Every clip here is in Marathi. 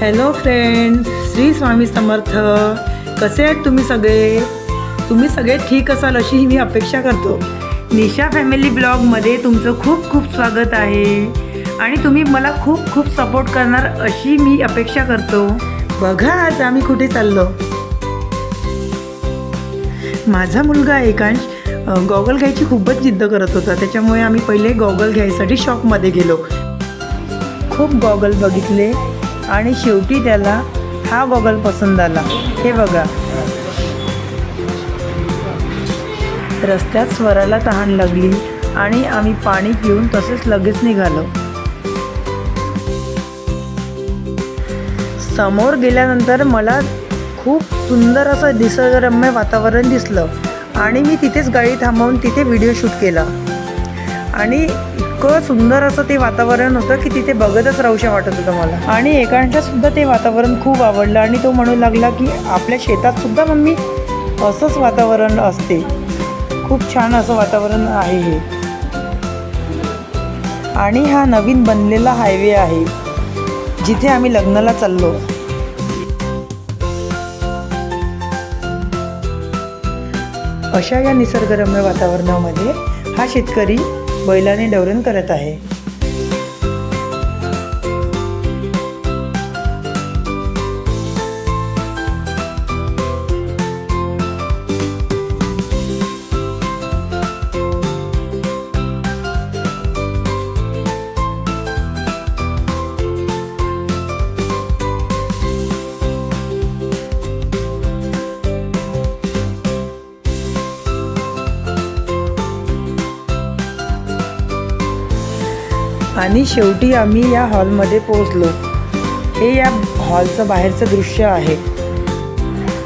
Hello friends Shri Swami Samarth. कसे आहेत तुम्ही सगळे? तुम्ही सगळे ठीक असाल अशी मी अपेक्षा करतो. निशा फॅमिली ब्लॉगमध्ये तुमचं खूप खूप स्वागत आहे. आणि तुम्ही मला खूप खूप सपोर्ट करणार अशी मी अपेक्षा करतो. बघा आज आम्ही कुठे चाललो? माझा मुलगा एकांश गॉगल घ्यायची खूपच जिद्द करत होता. त्याच्यामुळे आम्ही पहिले गॉगल घ्यायसाठी शॉपमध्ये गेलो. खूप गॉगल बघितले. आणि शेवटी त्याला हा गॉगल पसंत आला. हे बघा. रस्त्यात स्वराला तहान लागली आणि आम्ही पाणी पिऊन तसेच लगेच निघालो. समोर गेल्यानंतर मला खूप सुंदर असं निसर्गरम्य वातावरण दिसलं आणि मी तिथेच गाडी थांबवून तिथे व्हिडिओ शूट केला. आणि इतकं सुंदर असं ते वातावरण होतं की तिथे बघतच राहूशा वाटत होतं मला. आणि एकांशला सुद्धा ते वातावरण खूप आवडलं आणि तो म्हणू लागला की आपल्या शेतात सुद्धा मम्मी असंच वातावरण असते. खूप छान असं वातावरण आहे हे. आणि हा नवीन बनलेला हायवे आहे जिथे आम्ही लग्नाला चाललो. अशा या निसर्गरम्य वातावरणामध्ये हा शेतकरी बैलाने डवरण करत आहे. आणि शेवटी आम्ही या हॉलमध्ये पोचलो हे या हॉलचं बाहेरचं दृश्य आहे.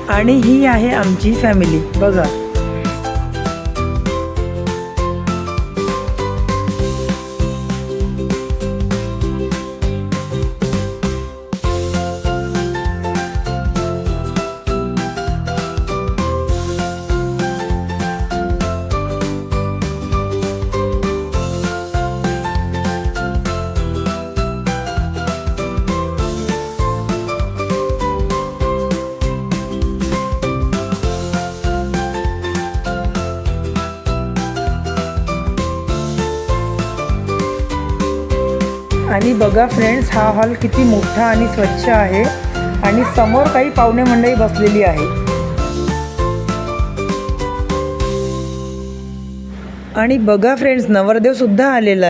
आणि ही आहे आमची फॅमिली. बघा. आणि बघा फ्रेंड्स हा हॉल किती मोठा आणि स्वच्छ आहे. आणि समोर काही पाहुणे मंडळी बसलेली आहे आणि बघा फ्रेंड्स नवरदेव सुद्धा आलेला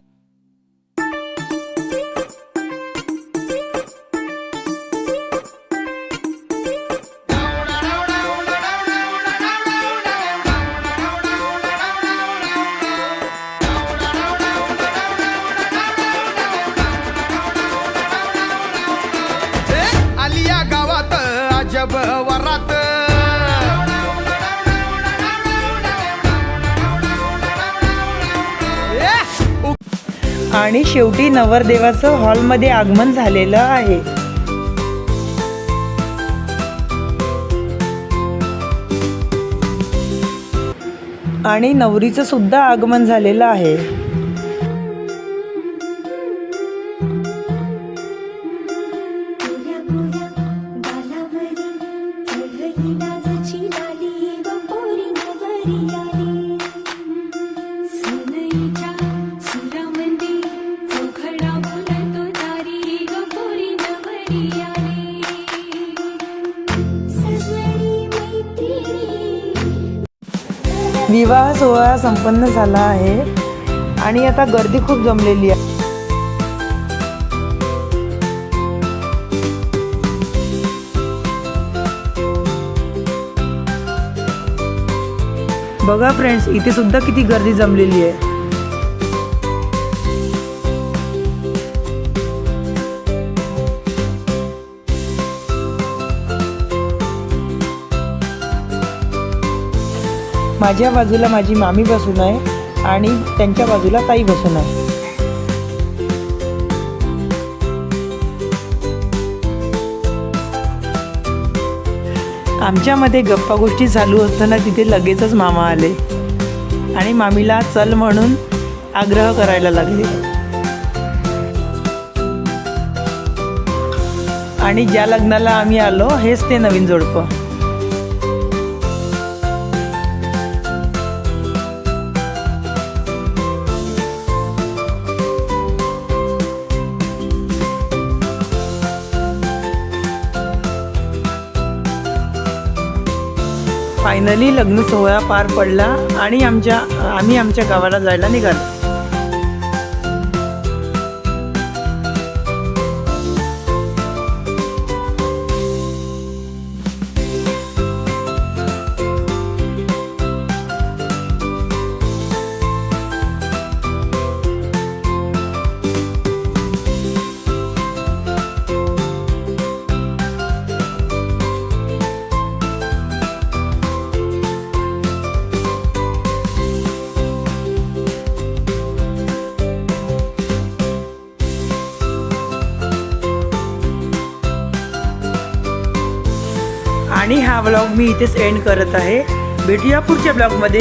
अजब वरात। आणि शेवटी नवरदेवाचं हॉलमध्ये आगमन झालेलं आहे. आणि नवरीचं सुद्धा आगमन झालेलं आहे. विवाह सोहळा संपन्न झाला आहे आणि आता गर्दी खूप जमलेली आहे. बघा फ्रेंड्स इथे सुद्धा किती गर्दी जमलेली आहे. माझ्या बाजूला माझी मामी बसून आहे आणि त्यांच्या बाजूला ताई बसून आहे. आमच्यामध्ये गप्पा गोष्टी चालू असताना तिथे लगेचच मामा आले. आणि मामीला चल म्हणून आग्रह करायला लागले. आणि ज्या लग्नाला आम्ही आलो हेच ते नवीन जोडपं. फायनली लग्न सोहळा पार पडला आणि आमच्या आम्ही आमच्या गावाला जायला निघालो. आणि हा व्लॉग मी इथेच एंड करत आहे. भेटूया पुढच्या ब्लॉगमध्ये